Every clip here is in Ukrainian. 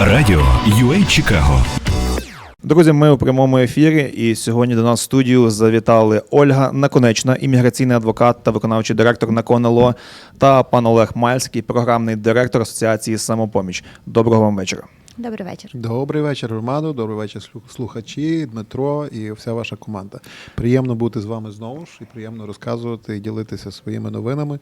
Радіо UA Чикаго. Друзі, ми у прямому ефірі, і сьогодні до нас в студію завітали Ольга Наконечна, імміграційний адвокат та виконавчий директор НАКОНЛО, та пан Олег Мальський, програмний директор Асоціації Самопоміч. Доброго вам вечора. Добрий вечір. Добрий вечір, Роману. Добрий вечір, слухачі, Дмитро і вся ваша команда. Приємно бути з вами знову ж і приємно розказувати і ділитися своїми новинами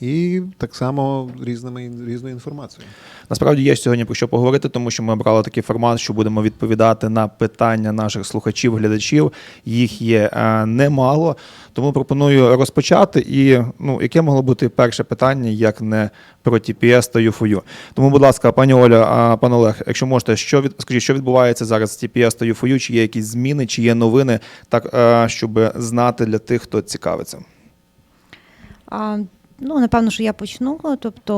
і так само різними різною інформацією. Насправді є сьогодні про що поговорити, тому що ми обрали такий формат, що будемо відповідати на питання наших слухачів, глядачів. Їх є е, немало. Тому пропоную розпочати. І ну, яке могло бути перше питання, як не про TPS та UFOU. Тому, будь ласка, пані Оля, а пан Олег, якщо можете, що від скажіть, що відбувається зараз з TPS та UFOU? Чи є якісь зміни, чи є новини, так е, щоб знати для тих, хто цікавиться. Ну, напевно, що я почну. Тобто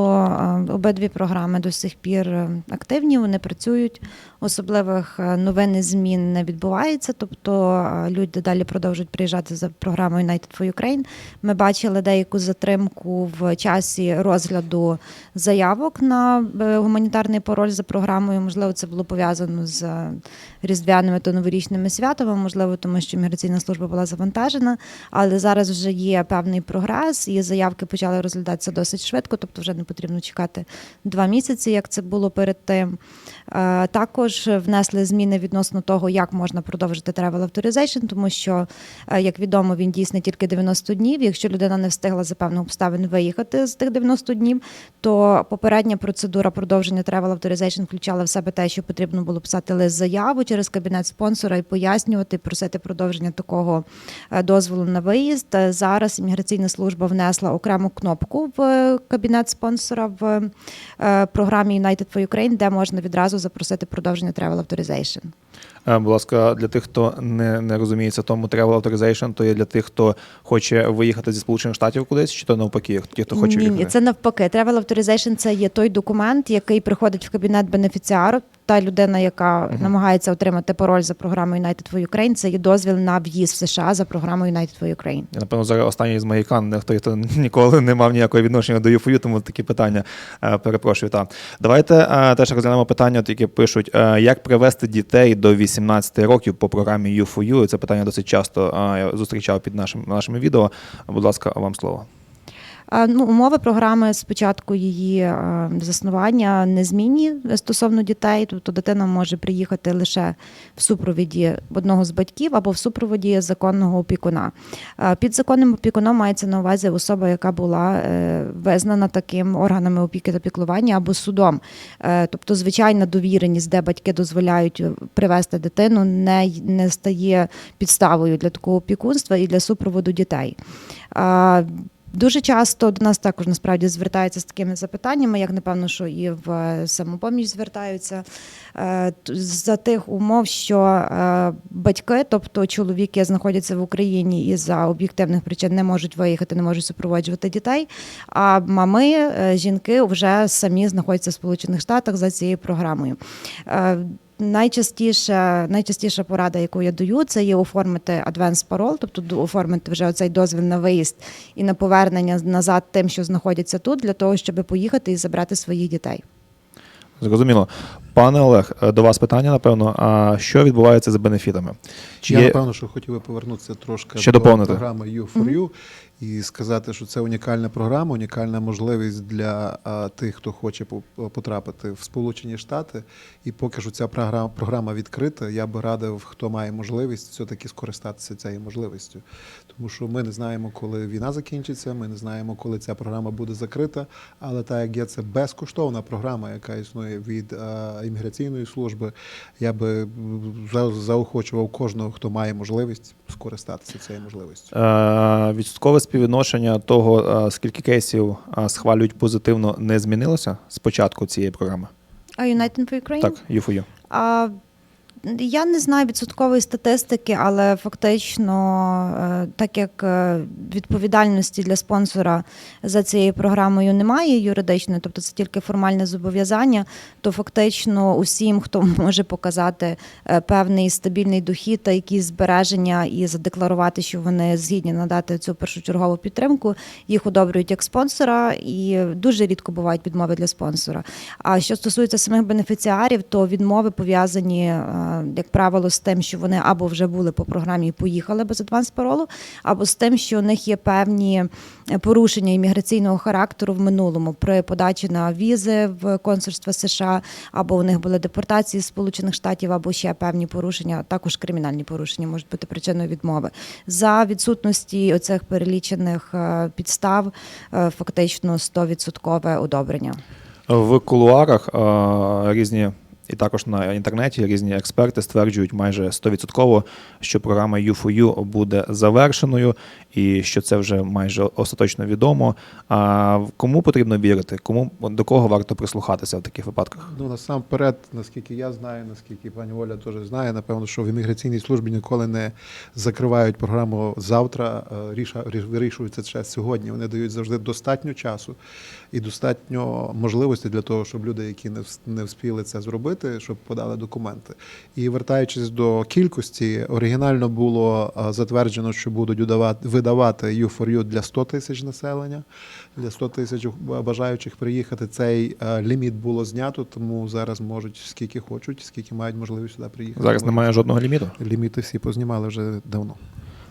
обидві програми до сих пір е, активні, вони працюють. Особливих е, новин і змін не відбувається. Тобто люди далі продовжують приїжджати за програмою United for Ukraine. Ми бачили деяку затримку в часі розгляду заявок на е, гуманітарний пароль за програмою. Можливо, це було пов'язано з е, різдвяними та новорічними святами, можливо, тому що міграційна служба була завантажена. Але зараз вже є певний прогрес, і заявки почали розглядатися досить швидко, тобто вже не потрібно чекати два місяці, як це було перед тим. Е, Також внесли зміни відносно того, як можна продовжити travel authorization, тому що, е, як відомо, він дійсний тільки 90 днів. Якщо людина не встигла за певних обставин виїхати з тих 90 днів, то попередня процедура продовження travel authorization включала в себе те, що потрібно було писати лист заяву через кабінет спонсора і пояснювати, просити продовження такого е, дозволу на виїзд. Е, Зараз імміграційна служба внесла окрему кнопку в кабінет спонсора в програмі United for Ukraine, де можна відразу запросити продовження travel authorization. Е, Будь ласка, для тих, хто не, не розуміється тому travel authorization, то є для тих, хто хоче виїхати зі Сполучених Штатів кудись, чи то навпаки, ті, хто хоче ні, ні, це навпаки. Travel authorization – це є той документ, який приходить в кабінет бенефіціару. Та людина, яка намагається отримати пароль за програмою United for Ukraine, це є дозвіл на в'їзд в США за програмою United for Ukraine. Я, напевно, зараз останній з магікан, не хто хто ніколи не мав ніякого відношення до ЮФОЮ, тому такі питання е, перепрошую. Та. Давайте е, теж розглянемо питання, які пишуть, як привести дітей до 18 років по програмі ЮФОЮ. Це питання досить часто зустрічав під нашим, нашими відео. Будь ласка, вам слово. Ну, умови програми з початку її е, заснування незмінні стосовно дітей. Тобто дитина може приїхати лише в супровіді одного з батьків або в супроводі законного опікуна. Е, Під законним опікуном мається на увазі особа, яка була е, визнана таким органами опіки та піклування або судом. Тобто, звичайна довіреність, де батьки дозволяють привести дитину, не, не стає підставою для такого опікунства і для супроводу дітей. Дуже часто до нас також насправді звертаються з такими запитаннями, як напевно, що і в е, самопоміч звертаються е, за тих умов, що е, батьки, тобто чоловіки, знаходяться в Україні і за об'єктивних причин не можуть виїхати, не можуть супроводжувати дітей. А мами, жінки вже самі знаходяться в Сполучених Штатах за цією програмою. Найчастіше, найчастіша порада, яку я даю, це є оформити адвенс парол, тобто оформити вже оцей дозвіл на виїзд і на повернення назад тим, що знаходяться тут, для того, щоб поїхати і забрати своїх дітей. Зрозуміло. Пане Олег, е, до вас питання, напевно. А що відбувається з бенефітами? Чи Я є... напевно, що хотів би повернутися трошки Ще до доповнити. програми U4U і сказати, що це унікальна програма, унікальна можливість для а, тих, хто хоче по- потрапити в Сполучені Штати. І поки що ця програма, програма відкрита, я би радив, хто має можливість, все-таки скористатися цією можливістю. Тому що ми не знаємо, коли війна закінчиться, ми не знаємо, коли ця програма буде закрита. Але так як є це безкоштовна програма, яка існує від е, імміграційної служби, я би за- заохочував кожного, хто має можливість, скористатися цією можливістю. Е, Відсоткове співвідношення того, е, скільки кейсів е, схвалюють позитивно, не змінилося з початку цієї програми? А United for Ukraine? Так, UFU. А, Я не знаю відсоткової статистики, але фактично, е, так як е, відповідальності для спонсора за цією програмою немає юридичної, тобто це тільки формальне зобов'язання, то фактично усім, хто може показати е, певний стабільний дохід та якісь збереження і задекларувати, що вони згідні надати цю першочергову підтримку, їх одобрюють як спонсора, і дуже рідко бувають відмови для спонсора. А що стосується самих бенефіціарів, то відмови пов'язані, як правило, з тим, що вони або вже були по програмі і поїхали без адванс паролу, або з тим, що у них є певні е, порушення імміграційного характеру в минулому при подачі на візи в консульство США, або у них були депортації з Сполучених Штатів, або ще певні порушення, також кримінальні порушення можуть бути причиною відмови. За відсутності оцих перелічених е, підстав, е, фактично 100% одобрення. В кулуарах е, різні. І також на інтернеті різні експерти стверджують майже 100%, що програма U4U буде завершеною і що це вже майже остаточно відомо. А кому потрібно вірити? Кому до кого варто прислухатися в таких випадках? Ну, насамперед, наскільки я знаю, наскільки пані Оля теж знає, напевно, що в імміграційній службі ніколи не закривають програму завтра, е, ріша- ріш- вирішується це сьогодні. Вони дають завжди достатньо часу і достатньо можливості для того, щоб люди, які не вс- не вспіли це зробити, щоб подали документи. І вертаючись до кількості, оригінально було е, затверджено, що будуть видавати, видавати U4U для 100 тисяч населення, для 100 тисяч бажаючих приїхати. Цей е, ліміт було знято, тому зараз можуть скільки хочуть, скільки мають можливість сюди приїхати. Зараз немає жодного ліміту. Ліміти всі познімали вже давно.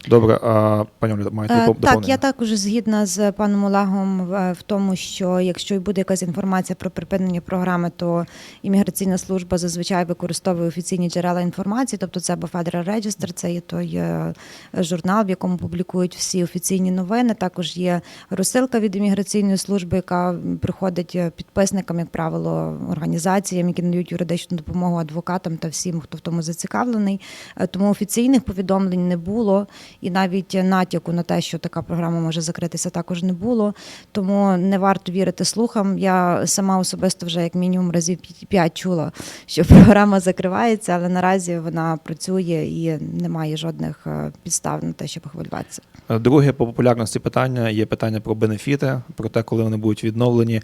Добре, а пані Олю, маєте Е, доп- Так, я також згідна з паном Олегом в в тому, що якщо й буде якась інформація про припинення програми, то імміграційна служба зазвичай використовує офіційні джерела інформації, тобто це або Federal Register, це є той е, журнал, в якому публікують всі офіційні новини. Також є розсилка від імміграційної служби, яка приходить е, підписникам, як правило, організаціям, які надають юридичну допомогу адвокатам та всім, хто в тому зацікавлений. Е, Тому офіційних повідомлень не було, і навіть натяку на те, що така програма може закритися, також не було. Тому не варто вірити слухам. Я сама особисто вже як мінімум разів п'ять- чула, що програма закривається, але наразі вона працює і немає жодних е, підстав на те, щоб хвилюватися. Друге по популярності питання є питання про бенефіти, про те, коли вони будуть відновлені.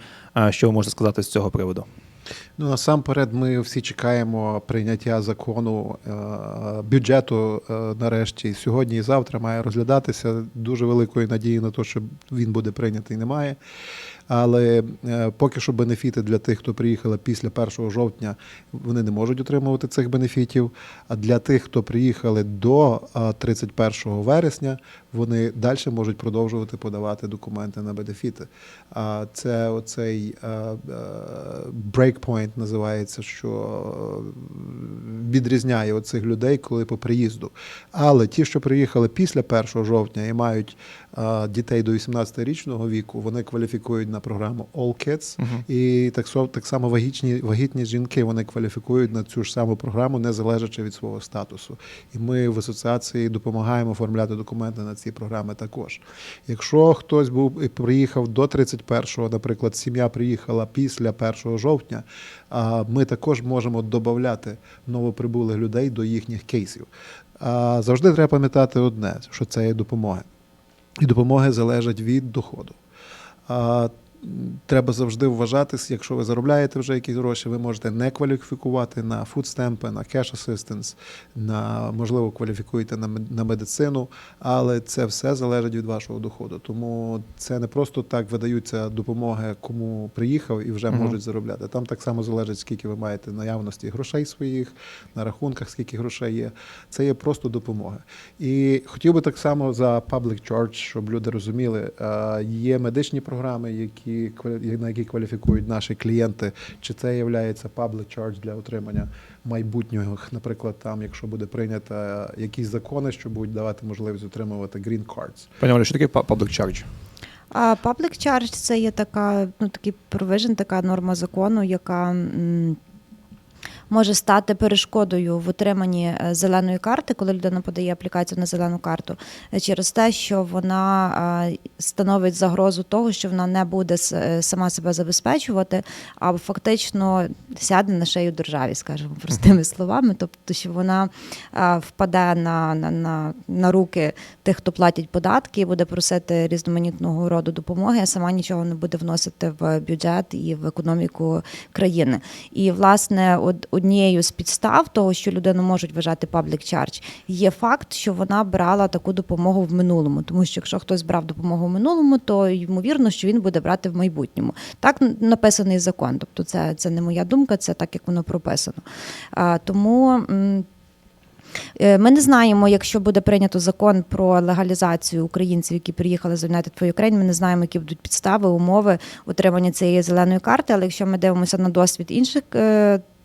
Що ви можете сказати з цього приводу? Ну насамперед, ми всі чекаємо прийняття закону е, бюджету. е, Нарешті сьогодні і завтра має розглядатися. Дуже великої надії на те, що він буде прийнятий, немає. Але е, поки що бенефіти для тих, хто приїхали після 1 жовтня, вони не можуть отримувати цих бенефітів. А для тих, хто приїхали до е, 31 вересня, вони далі можуть продовжувати подавати документи на бенефіти. А це оцей е, е, називається, що е, відрізняє оцих людей, коли по приїзду. Але ті, що приїхали після 1 жовтня і мають дітей до 18-річного віку, вони кваліфікують на програму All Kids. І так, так само вагітні, вагітні жінки вони кваліфікують на цю ж саму програму, не залежачи від свого статусу. І ми в асоціації допомагаємо оформляти документи на ці програми також. Якщо хтось був і приїхав до 31-го, наприклад, сім'я приїхала після 1 жовтня, а ми також можемо додати новоприбулих людей до їхніх кейсів. Завжди треба пам'ятати одне, що це є допомоги. І допомоги залежать від доходу. Треба завжди вважати, якщо ви заробляєте вже якісь гроші, ви можете не кваліфікувати на фудстемпи, на cash assistance, на можливо кваліфікуєте на, на медицину, але це все залежить від вашого доходу. Тому це не просто так видаються допомоги, кому приїхав і вже Мгм. можуть заробляти. Там так само залежить, скільки ви маєте наявності грошей своїх, на рахунках, скільки грошей є. Це є просто допомога. І хотів би так само за public charge, щоб люди розуміли, е, є медичні програми, які квалі- на які кваліфікують наші клієнти. Чи це є public charge для отримання майбутнього, наприклад, там, якщо буде прийнято якісь закони, що будуть давати можливість отримувати green cards. Пані Олю, що таке public charge? А public charge це є така, ну такий provision, така норма закону, яка м, може стати перешкодою в отриманні е, зеленої карти, коли людина подає аплікацію на зелену карту, е, через те, що вона становить загрозу того, що вона не буде е, сама себе забезпечувати, а фактично сяде на шею державі, скажімо простими словами. Тобто, що вона впаде на, на, на, на руки тих, хто платять податки, і буде просити різноманітного роду допомоги, а сама нічого не буде вносити в бюджет і в економіку країни. І власне, од- однією з підстав того, що людину можуть вважати public charge, є факт, що вона брала таку допомогу в минулому. Тому що якщо хтось брав допомогу в минулому, то ймовірно, що він буде брати в майбутньому. Так написаний закон. Тобто, це, це не моя думка, це так, як воно прописано. А, тому. Е, Ми не знаємо, якщо буде прийнято закон про легалізацію українців, які приїхали з United for Ukraine, Ми не знаємо, які будуть підстави, умови отримання цієї зеленої карти. Але якщо ми дивимося на досвід інших.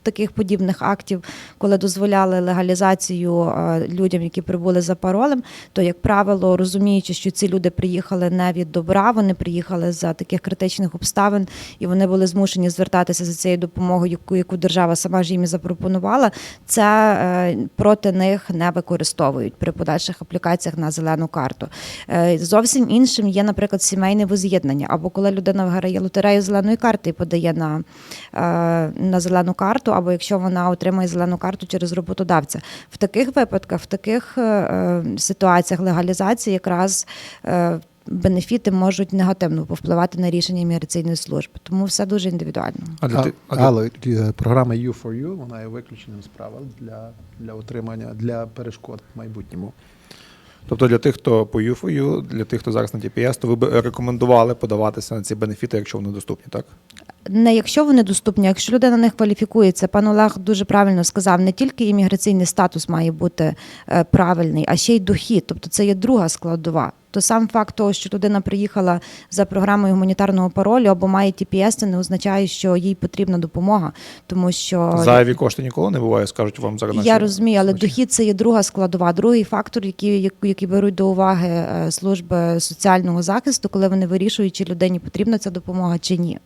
Таких подібних актів, коли дозволяли легалізацію е, людям, які прибули за паролем, то як правило, розуміючи, що ці люди приїхали не від добра, вони приїхали за таких критичних обставин, і вони були змушені звертатися за цією допомогою, яку, яку держава сама ж їм і запропонувала. Це е, проти них не використовують при подальших аплікаціях на зелену карту. Е, Зовсім іншим є, наприклад, сімейне воз'єднання, або коли людина виграє лотерею зеленої карти і подає на, на зелену карту, або якщо вона отримає зелену карту через роботодавця. В таких випадках, в таких е, е, ситуаціях легалізації якраз. е, Бенефіти можуть негативно повпливати на рішення міграційної служби, тому все дуже індивідуально. А для А, ти- а але програма U4U, вона є виключенням з правил для, для отримання для перешкод в майбутньому. Тобто для тих, хто по ЮФОЮ, для тих, хто зараз на TPS, то ви б рекомендували подаватися на ці бенефіти, якщо вони доступні, так? не якщо вони доступні, а якщо людина не кваліфікується, пан Олег дуже правильно сказав, не тільки імміграційний статус має бути е, правильний, а ще й дохід. Тобто це є друга складова. То сам факт того, що людина приїхала за програмою гуманітарного паролю або має TPS, це не означає, що їй потрібна допомога, тому що Зайві кошти ніколи не буває, скажуть вам зараз. я розумію, але дохід це є друга складова, другий фактор, який, який беруть до уваги е, служби соціального захисту, коли вони вирішують, чи людині потрібна ця допомога чи ні.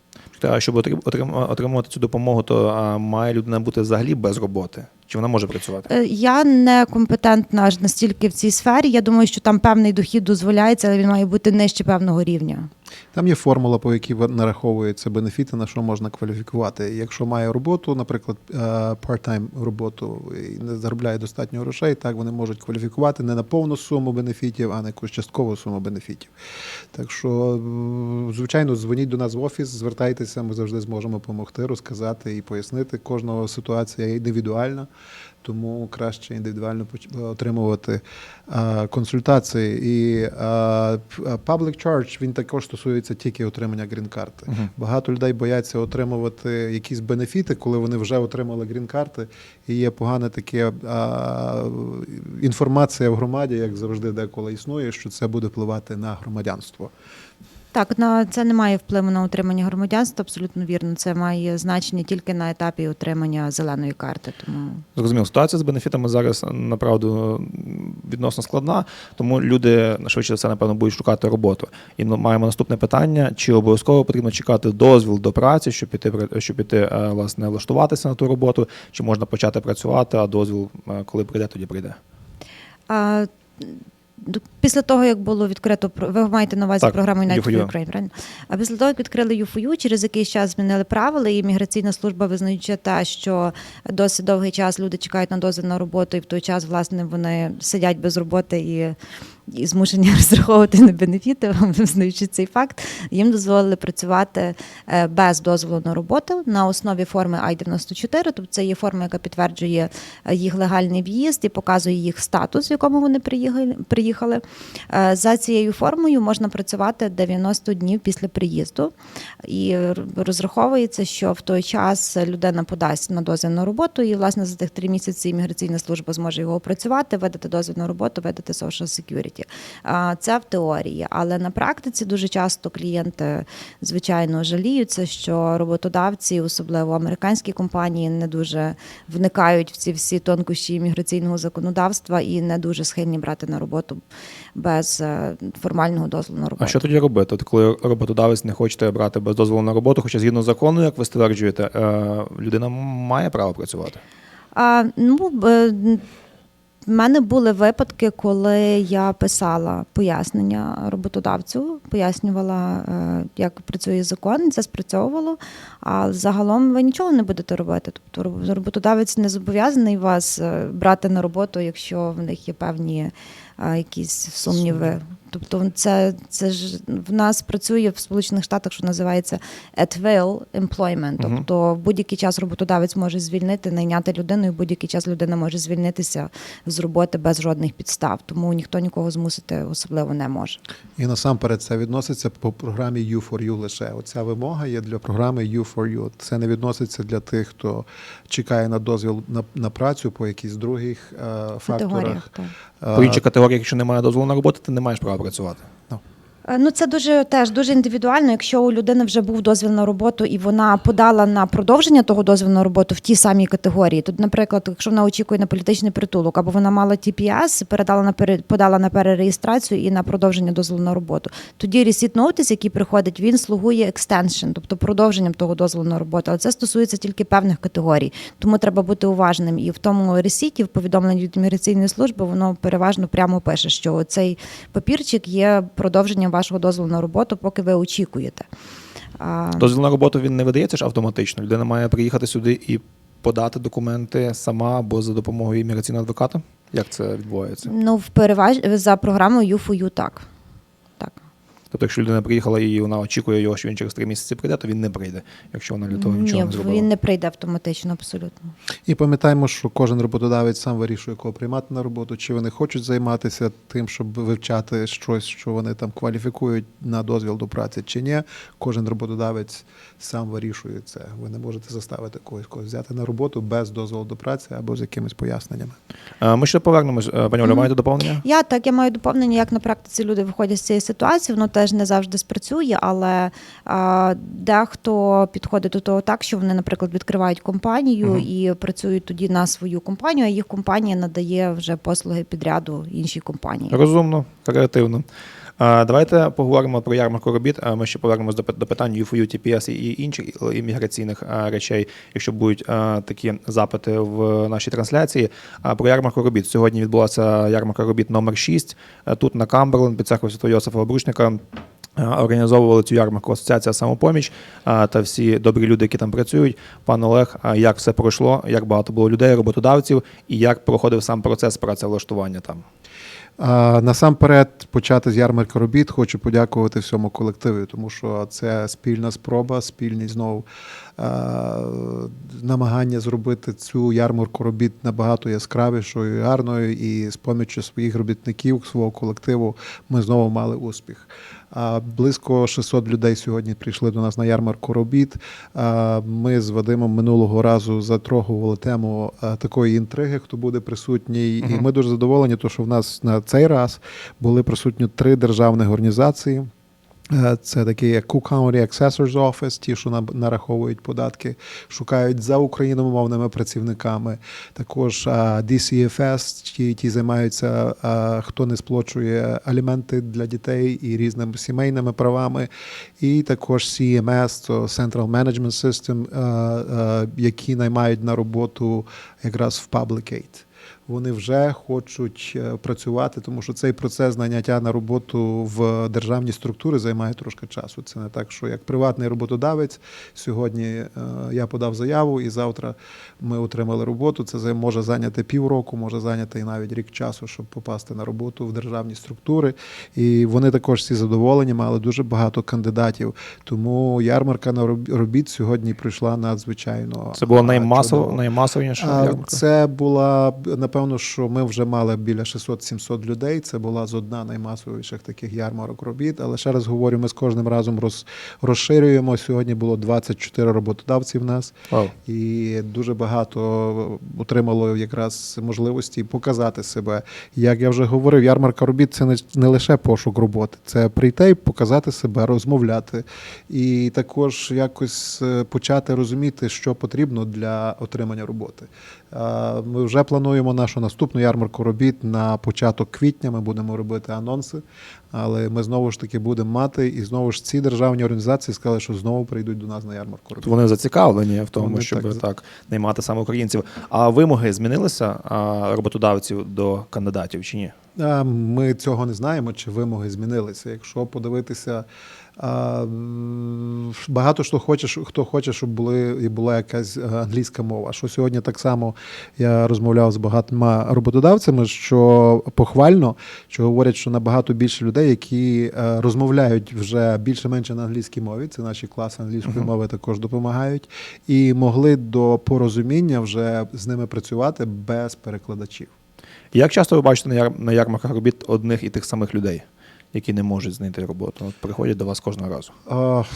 А щоб отрим- отрим- отримувати цю допомогу, то має людина бути взагалі без роботи? Чи вона може працювати? Е, Я не компетентна аж настільки в цій сфері. Я думаю, що там певний дохід дозволяється, але він має бути нижче певного рівня. Там є формула, по якій нараховуються бенефіти, на що можна кваліфікувати. Якщо має роботу, наприклад, е, part-time роботу і не заробляє достатньо грошей, так вони можуть кваліфікувати не на повну суму бенефітів, а на якусь часткову суму бенефітів. Так що, звичайно, дзвоніть до нас в офіс, звертайтеся, ми завжди зможемо допомогти, розказати і пояснити. Кожного ситуація індивідуальна. Тому краще індивідуально поч- отримувати е, консультації. І е, е, public charge він також стосується тільки отримання грін-карти. Багато людей бояться отримувати якісь бенефіти, коли вони вже отримали грін-карти. І є погане таке е, інформація в громаді, як завжди деколи існує, що це буде впливати на громадянство. Так, на це не має впливу на отримання громадянства, абсолютно вірно. Це має значення тільки на етапі отримання зеленої карти. Тому Зрозуміло, ситуація з бенефітами зараз направду відносно складна, тому люди швидше за все, напевно, будуть шукати роботу. І ну, маємо наступне питання: чи обов'язково потрібно чекати дозвіл до праці, щоб піти щоб піти е, власне влаштуватися на ту роботу, чи можна почати працювати, а дозвіл, е, коли прийде, тоді прийде. а, після того, як було відкрито ви маєте на увазі Так, програму United for Ukraine, правильно? А після того, як відкрили ЮФОЮ, через якийсь час змінили правила, і міграційна служба визнаючи те, що досить довгий час люди чекають на дозвіл на роботу, і в той час, власне, вони сидять без роботи і. І змушені розраховувати на бенефіти, визнаючи цей факт, їм дозволили працювати е, без дозволу на роботу на основі форми I-94, тобто це є форма, яка підтверджує е, їх легальний в'їзд і показує їх статус, в якому вони приїхали. приїхали. Е, За цією формою можна працювати 90 днів після приїзду. І розраховується, що в той час людина подасть на дозвіл на роботу, і власне за тих три місяці імміграційна служба зможе його опрацювати, видати дозвіл на роботу, видати social security. А, Це в теорії, але на практиці дуже часто клієнти, звичайно, жаліються, що роботодавці, особливо американські компанії, не дуже вникають в ці всі тонкощі імміграційного законодавства і не дуже схильні брати на роботу без е, формального дозволу на роботу. А що тоді робити? От коли роботодавець не хоче тебе брати без дозволу на роботу, хоча згідно закону, як ви стверджуєте, е, людина має право працювати? А, ну, б- в мене були випадки, коли я писала пояснення роботодавцю, пояснювала, е, як працює закон, це спрацьовувало. А загалом ви нічого не будете робити. Тобто роботодавець не зобов'язаний вас е, брати на роботу, якщо в них є певні е, якісь сумніви. Тобто, це, це ж в нас працює в Сполучених Штатах, що називається at will employment. Тобто в будь-який час роботодавець може звільнити, найняти людину, і в будь-який час людина може звільнитися з роботи без жодних підстав. Тому ніхто нікого змусити особливо не може. І насамперед це відноситься по програмі U4U лише. Оця вимога є для програми U4U. Це не відноситься для тих, хто чекає на дозвіл на, на працю по якихось других е, факторах. Е, По інших категоріях, якщо немає дозволу на роботу, ти не маєш права працювати. Ну. Е, Ну, це дуже теж дуже індивідуально. Якщо у людини вже був дозвіл на роботу і вона подала на продовження того дозволу на роботу в тій самій категорії. Тут, наприклад, якщо вона очікує на політичний притулок, або вона мала TPS, передала на подала на перереєстрацію і на продовження дозволу на роботу. Тоді receipt notice, який приходить, він слугує extension, тобто продовженням того дозволу на роботу. Але це стосується тільки певних категорій. Тому треба бути уважним. І в тому ресіті, в повідомленні від міграційної служби, воно переважно прямо пише, що цей папірчик є продовженням вашого дозволу на роботу, поки ви очікуєте. Дозвіл на роботу він не видається ж автоматично. Людина має приїхати сюди і подати документи сама або за допомогою імміграційного адвоката. Як це відбувається? Ну, в переваж... за програмою U4U так. так. Тобто, якщо людина приїхала і вона очікує його, що він через три місяці прийде, то він не прийде, якщо вона для того нічого Ні, не зробила. він не прийде автоматично, абсолютно. І пам'ятаємо, що кожен роботодавець сам вирішує, кого приймати на роботу, чи вони хочуть займатися тим, щоб вивчати щось, що вони там кваліфікують на дозвіл до праці, чи ні. Кожен роботодавець сам вирішує це. Ви не можете заставити когось когось взяти на роботу без дозволу до праці або з якимись поясненнями. Ми ще повернемось. Пані Оля, маєте доповнення? Я так, я маю доповнення, як на практиці люди виходять з цієї ситуації. Воно теж не завжди спрацює, але а, дехто підходить до того так, що вони, наприклад, відкривають компанію угу. і працюють тоді на свою компанію, а їх компанія надає вже послуги підряду іншій компанії. Розумно, креативно. Давайте поговоримо про ярмарку робіт. Ми ще повернемось до питань UFU, TPS і інших імміграційних речей, якщо будуть такі запити в нашій трансляції. А Про ярмарку робіт. Сьогодні відбулася ярмарка робіт номер 6 Е, тут на Камберленд під церквою Святого Йосифа Обручника. Організовували цю ярмарку Асоціація самопоміч та всі добрі люди, які там працюють. Пан Олег, як все пройшло, як багато було людей, роботодавців, і як проходив сам процес працевлаштування там. Насамперед, почати з ярмарки робіт, хочу подякувати всьому колективу, тому що це спільна спроба, спільні знову намагання зробити цю ярмарку робіт набагато яскравішою, і гарною, і з помічю своїх робітників, свого колективу, ми знову мали успіх. Близько 600 людей сьогодні прийшли до нас на ярмарку робіт. Ми з Вадимом минулого разу затрогували тему такої інтриги, хто буде присутній. І ми дуже задоволені, тому що в нас на цей раз були присутні три державних організації. Е, Це такі як Cook County Accessors Office, ті, що на- нараховують податки, шукають за україномовними працівниками. Також а, DCFS, ті, ті займаються, хто не сплачує аліменти для дітей і різними сімейними правами. І також CMS, то Central Management System, які наймають на роботу якраз в Public Aid. Вони вже хочуть е, працювати, тому що цей процес наняття на роботу в державні структури займає трошки часу. Це не так, що як приватний роботодавець сьогодні е, я подав заяву, і завтра ми отримали роботу. Це може зайняти півроку, може зайняти і навіть рік часу, щоб попасти на роботу в державні структури. І вони також всі задоволені, мали дуже багато кандидатів. Тому ярмарка на робіт сьогодні пройшла надзвичайно. Це було чудово. наймасовіша ярмарка. Це була напевно, що ми вже мали біля 600-700 людей. Це була з одна наймасовіших таких ярмарок робіт. Але ще раз говорю, ми з кожним разом роз, розширюємо. Сьогодні було 24 роботодавці в нас, Вау. і дуже багато отримало якраз можливості показати себе. Як я вже говорив, ярмарка робіт це не, не лише пошук роботи, це прийти і показати себе, розмовляти, і також якось е, почати розуміти, що потрібно для отримання роботи. Ми вже плануємо нашу наступну ярмарку робіт на початок квітня. Ми будемо робити анонси, але ми знову ж таки будемо мати, і знову ж ці державні організації сказали, що знову прийдуть до нас на ярмарку робіт. Вони зацікавлені в тому, Вони щоб так так, наймати саме українців. А вимоги змінилися роботодавців до кандидатів чи ні? Ми цього не знаємо, чи вимоги змінилися. Якщо подивитися, багато хто хоче, хто хоче, щоб були і була якась е, англійська мова. Що сьогодні так само я розмовляв з багатьма роботодавцями, що похвально, що говорять, що набагато більше людей, які е, розмовляють вже більше-менше на англійській мові. Це наші класи англійської мови також допомагають, і могли до порозуміння вже з ними працювати без перекладачів. Як часто ви бачите на ярмарках робіт одних і тих самих людей, які не можуть знайти роботу? От приходять до вас кожного разу.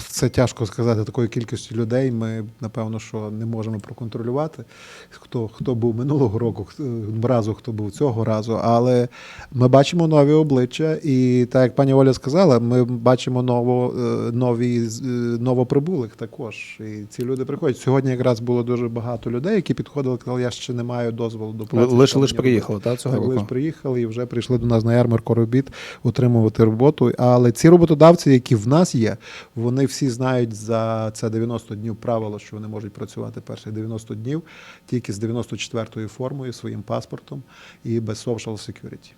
Це тяжко сказати такою кількістю людей. Ми напевно, що не можемо проконтролювати, хто хто був минулого року, хто разу, хто був цього разу. Але ми бачимо нові обличчя, і так як пані Оля сказала, ми бачимо ново, е, нові е, новоприбулих також. І ці люди приходять. Сьогодні якраз було дуже багато людей, які підходили, казали, я ще не маю дозволу до праці. Лише лише приїхали, робити?» так, цього Так, року? лише приїхали і вже прийшли до нас на ярмарку робіт отримувати роботу. Але ці роботодавці, які в нас є, вони всі знають за це 90 днів правило, що вони можуть працювати перших 90 днів тільки з 94-ю формою, своїм паспортом і без social security.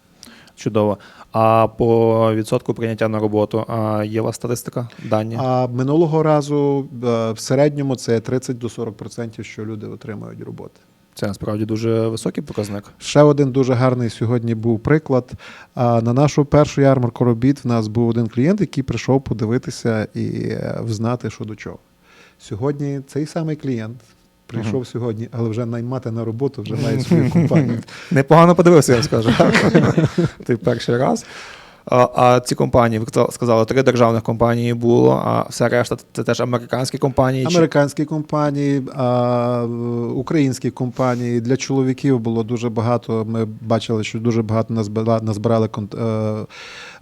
Чудово. А по відсотку прийняття на роботу а є у вас статистика? Дані? А минулого разу е, в середньому це 30 до 40%, що люди отримують роботи. Це насправді дуже високий показник. Ще один дуже гарний сьогодні був приклад. На нашу першу ярмарку робіт в нас був один клієнт, який прийшов подивитися і е, взнати, що до чого. Сьогодні цей самий клієнт прийшов сьогодні, але вже наймати на роботу вже має свою компанію. Непогано подивився, я скажу. Ти перший раз. А, а ці компанії, ви сказали, три державних компанії було, а все решта це теж американські компанії. Американські компанії, а, українські компанії для чоловіків було дуже багато. Ми бачили, що дуже багато назбира- назбирали е,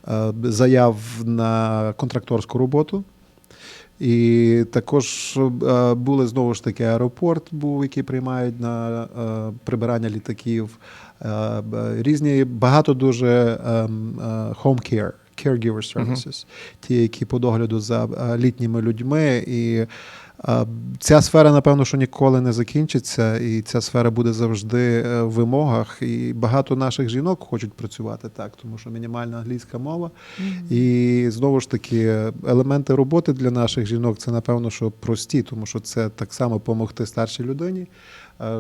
е, заяв на контракторську роботу. І також е, були знову ж таки аеропорт, був, який приймають на прибирання літаків. Е, різні багато дуже ем, е, home care, caregiver services, ті, які по догляду за е, літніми людьми. І ця сфера, напевно, що ніколи не закінчиться, і ця сфера буде завжди в вимогах. І багато наших жінок хочуть працювати так, тому що мінімальна англійська мова. І знову ж таки, елементи роботи для наших жінок це напевно, що прості, тому що це так само допомогти старшій людині,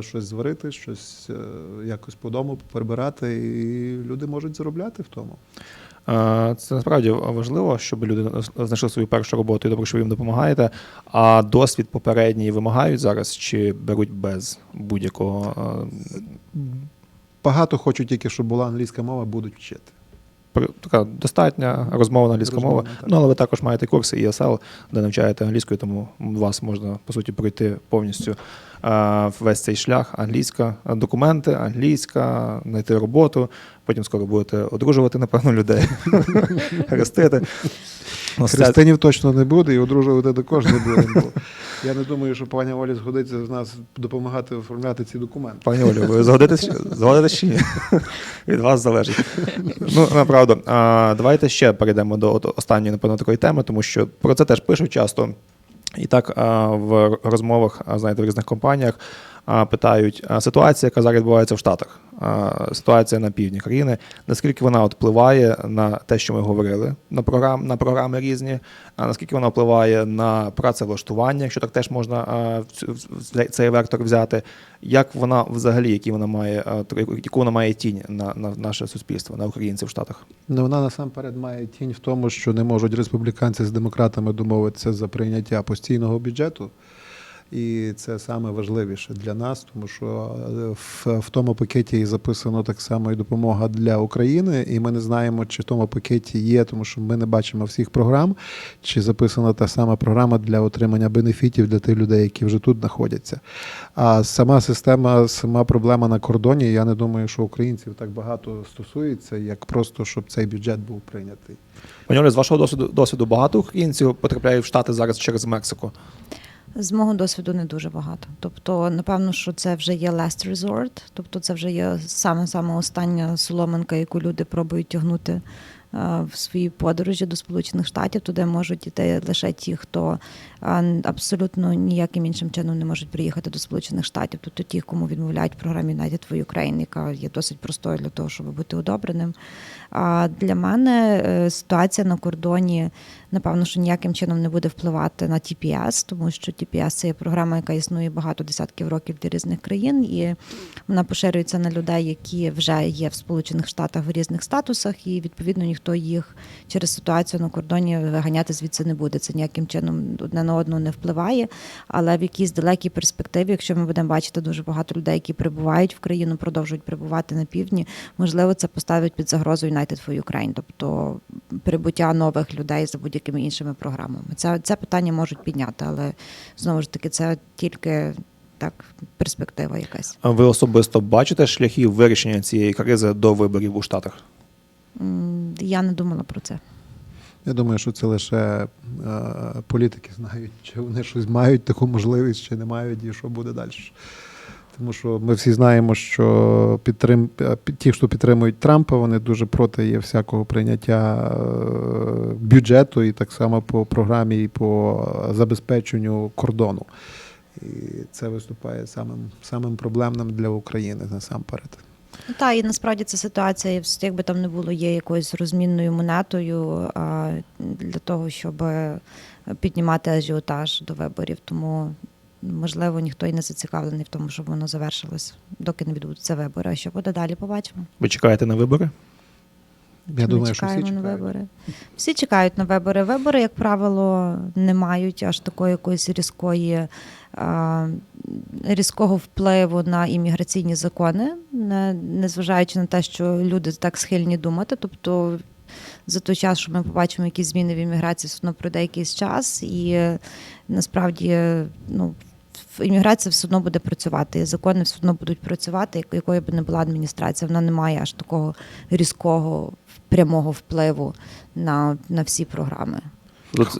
щось зварити, щось е, якось по дому прибирати, і люди можуть заробляти в тому. Е, Це насправді важливо, щоб люди знайшли свою першу роботу і добре, що ви їм допомагаєте. А досвід попередній вимагають зараз чи беруть без будь-якого е, Багато хочуть тільки, щоб була англійська мова, будуть вчити. Така достатня розмовна англійська мова. Ну, але ви також маєте курси ESL, де навчаєте англійською, тому вас можна, по суті, пройти повністю е, весь цей шлях. Англійська, е, документи, англійська, знайти роботу. Потім скоро будете одружувати, напевно, людей, хрестити. Ну, Христинів точно не буде, і одружувати також не буде. Я не думаю, що пані Олі згодиться з нас допомагати оформляти ці документи. Пані Олю, ви згодитесь, згодитесь чи ні? Від вас залежить. Ну, направду. Давайте ще перейдемо до останньої, напевно, такої теми, тому що про це теж пишуть часто. І так в розмовах, а, знаєте, в різних компаніях питають ситуація, яка зараз відбувається в Штатах, ситуація на півдні країни, наскільки вона от впливає на те, що ми говорили на програм, на програми різні, а наскільки вона впливає на працевлаштування, якщо так теж можна цей- вектор взяти, як вона взагалі, які вона має, яку вона має тінь на, на наше суспільство, на українців в Штатах? Ну, вона насамперед має тінь в тому, що не можуть республіканці з демократами домовитися за прийняття постійного бюджету. І це саме важливіше для нас, тому що е, в, в тому пакеті записано так само і допомога для України, і ми не знаємо, чи в тому пакеті є, тому що ми не бачимо всіх програм, чи записана та сама програма для отримання бенефітів для тих людей, які вже тут знаходяться. А сама система, сама проблема на кордоні, я не думаю, що українців так багато стосується, як просто щоб цей бюджет був прийнятий. Пані з вашого досвіду, досвіду багато українців потрапляють в Штати зараз через Мексику. З мого досвіду не дуже багато. Тобто, напевно, що це вже є last resort, тобто це вже є саме саме остання соломинка, яку люди пробують тягнути е, в своїй подорожі до Сполучених Штатів. Туди можуть іти лише ті, хто абсолютно ніяким іншим чином не можуть приїхати до Сполучених Штатів. Тобто ті, кому відмовляють в програмі United for Ukraine, яка є досить простою для того, щоб бути одобреним. А для мене е, ситуація на кордоні, напевно, що ніяким чином не буде впливати на TPS, тому що TPS – це є програма, яка існує багато десятків років для різних країн, і вона поширюється на людей, які вже є в Сполучених Штатах в різних статусах, і відповідно ніхто їх через ситуацію на кордоні виганяти звідси не буде. Це ніяким чином одне на одного не впливає. Але в якійсь далекій перспективі, якщо ми будемо бачити дуже багато людей, які прибувають в країну, продовжують прибувати на півдні, можливо, це поставить під загрозу United for Ukraine, тобто прибуття нових людей за будь-якими іншими програмами. Це, це питання можуть підняти, але знову ж таки, це тільки так перспектива якась. А ви особисто бачите шляхи вирішення цієї кризи до виборів у Штатах? Я не думала про це. Я думаю, що це лише е, політики знають, чи вони щось мають таку можливість, чи не мають, і що буде далі. Тому що ми всі знаємо, що підтрим... е, ті, хто підтримують Трампа, вони дуже проти є всякого прийняття е, бюджету, і так само по програмі і по забезпеченню кордону. І це виступає самим, самим проблемним для України насамперед. Ну, Та і насправді ця ситуація, якби там не було, є якоюсь розмінною монетою а, для того, щоб піднімати ажіотаж до виборів. Тому можливо ніхто і не зацікавлений в тому, щоб воно завершилось, доки не відбудуться вибори. А що буде далі, побачимо. Ви чекаєте на вибори? Я Ми думаю, що всі чекаємо на чекають. вибори. Всі чекають на вибори. Вибори, як правило, не мають аж такої якоїсь різкої. а, Різкого впливу на імміграційні закони, не- незважаючи на те, що люди так схильні думати. Тобто за той час, що ми побачимо якісь зміни в імміграції, все одно пройде якийсь час, і е, насправді ну, імміграція все одно буде працювати, і закони все одно будуть працювати, якою б не була адміністрація. Вона не має аж такого різкого прямого впливу на, на всі програми.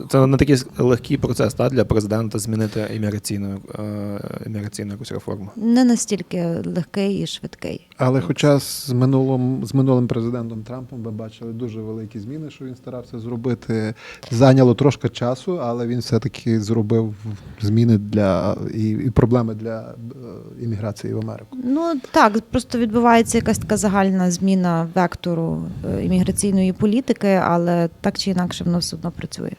Це- не такий легкий процес та, для президента змінити імміграційну, е, імміграційну якусь реформу. Не настільки легкий і швидкий. Але хоча з минулим, з минулим президентом Трампом ми бачили дуже великі зміни, що він старався зробити. Зайняло трошки часу, але він все-таки зробив зміни для і, і проблеми для е, імміграції в Америку. Ну так, просто відбувається якась така загальна зміна вектору е, імміграційної політики, але так чи інакше воно все одно працює.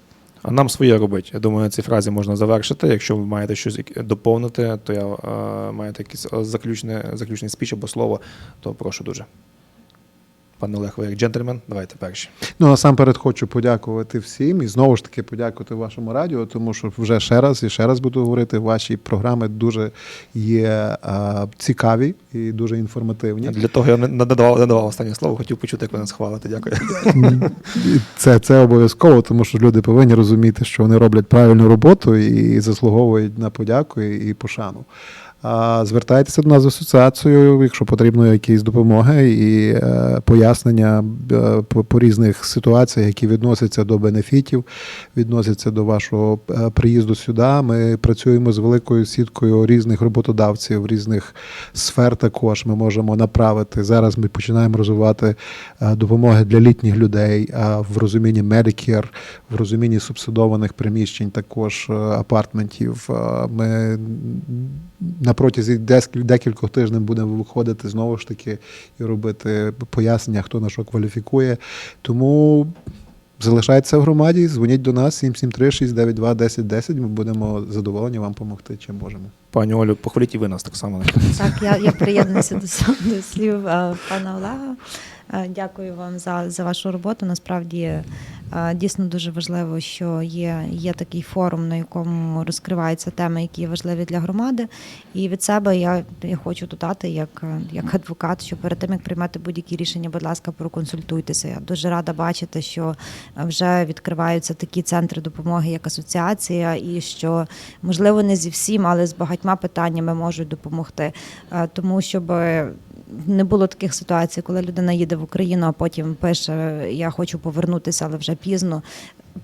А нам своє робить. Я думаю, на цій фразі можна завершити. Якщо ви маєте щось доповнити, то я е, маєте якийсь е, заключний спіч або слово, то прошу дуже. Пане Олег, ви як джентльмен, давайте перші. Ну насамперед хочу подякувати всім і знову ж таки подякувати вашому радіо, тому що вже ще раз і ще раз буду говорити, ваші програми дуже є е, цікаві і дуже інформативні. Для того я не не надавав, останнє слово, хотів почути, як ви нас хвалите. Дякую. Це, це обов'язково, тому що люди повинні розуміти, що вони роблять правильну роботу і заслуговують на подяку і пошану. Звертайтеся до нас в асоціацію, якщо потрібно якісь допомоги і е, пояснення е, по, різних ситуаціях, які відносяться до бенефітів, відносяться до вашого е, приїзду сюди. Ми працюємо з великою сіткою різних роботодавців, різних сфер також. Ми можемо направити. Зараз ми починаємо розвивати допомоги для літніх людей в розумінні Medicare, в розумінні субсидованих приміщень, також апартментів. Ми на протязі декількох тижнів будемо виходити знову ж таки і робити пояснення, хто на що кваліфікує. Тому залишайтеся в громаді, дзвоніть до нас 773-692-1010. Ми будемо задоволені вам допомогти, чим можемо. Пані Олю, похваліть і ви нас так само. Так, я, я приєднуюся до, до слів пана Олега. Е, Дякую вам за, за вашу роботу. Насправді дійсно дуже важливо, що є, є такий форум, на якому розкриваються теми, які важливі для громади. І від себе я, я хочу додати, як, як адвокат, що перед тим як приймати будь-які рішення, будь ласка, проконсультуйтеся. Я дуже рада бачити, що вже відкриваються такі центри допомоги, як асоціація, і що можливо не зі всім, але з багатьма питаннями можуть допомогти. Е, Тому щоб не було таких ситуацій, коли людина їде в Україну, а потім пише: Я хочу повернутися, але вже пізно.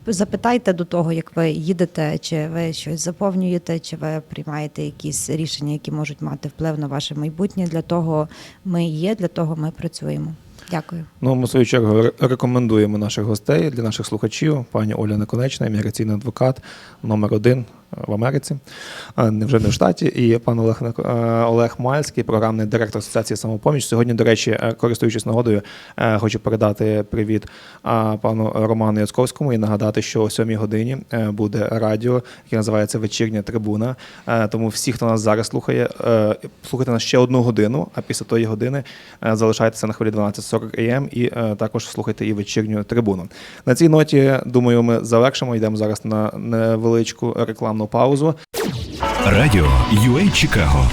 Запитайте до того, як ви їдете, чи ви щось заповнюєте, чи ви приймаєте якісь рішення, які можуть мати вплив на ваше майбутнє. Для того ми є, для того ми працюємо. Дякую. Ну, ми в свою чергу рекомендуємо наших гостей для наших слухачів. Пані Оля Неконечна, імміграційний адвокат номер один в Америці, а не вже не в штаті. І пан Олег е, Олег Мальський, програмний директор Асоціації самопоміч. Сьогодні, до речі, е, користуючись нагодою, е, хочу передати привіт пану Роману Яцковському і нагадати, що о 7 годині е, буде радіо, яке називається Вечірня трибуна. Е, Тому всі, хто нас зараз слухає, е, слухайте нас ще одну годину, а після тої години е, залишайтеся на хвилі 12.40 АМ і е, також слухайте і вечірню трибуну. На цій ноті, думаю, ми завершимо. Йдемо зараз на невеличку рекламну паузу. Радіо UA Чикаго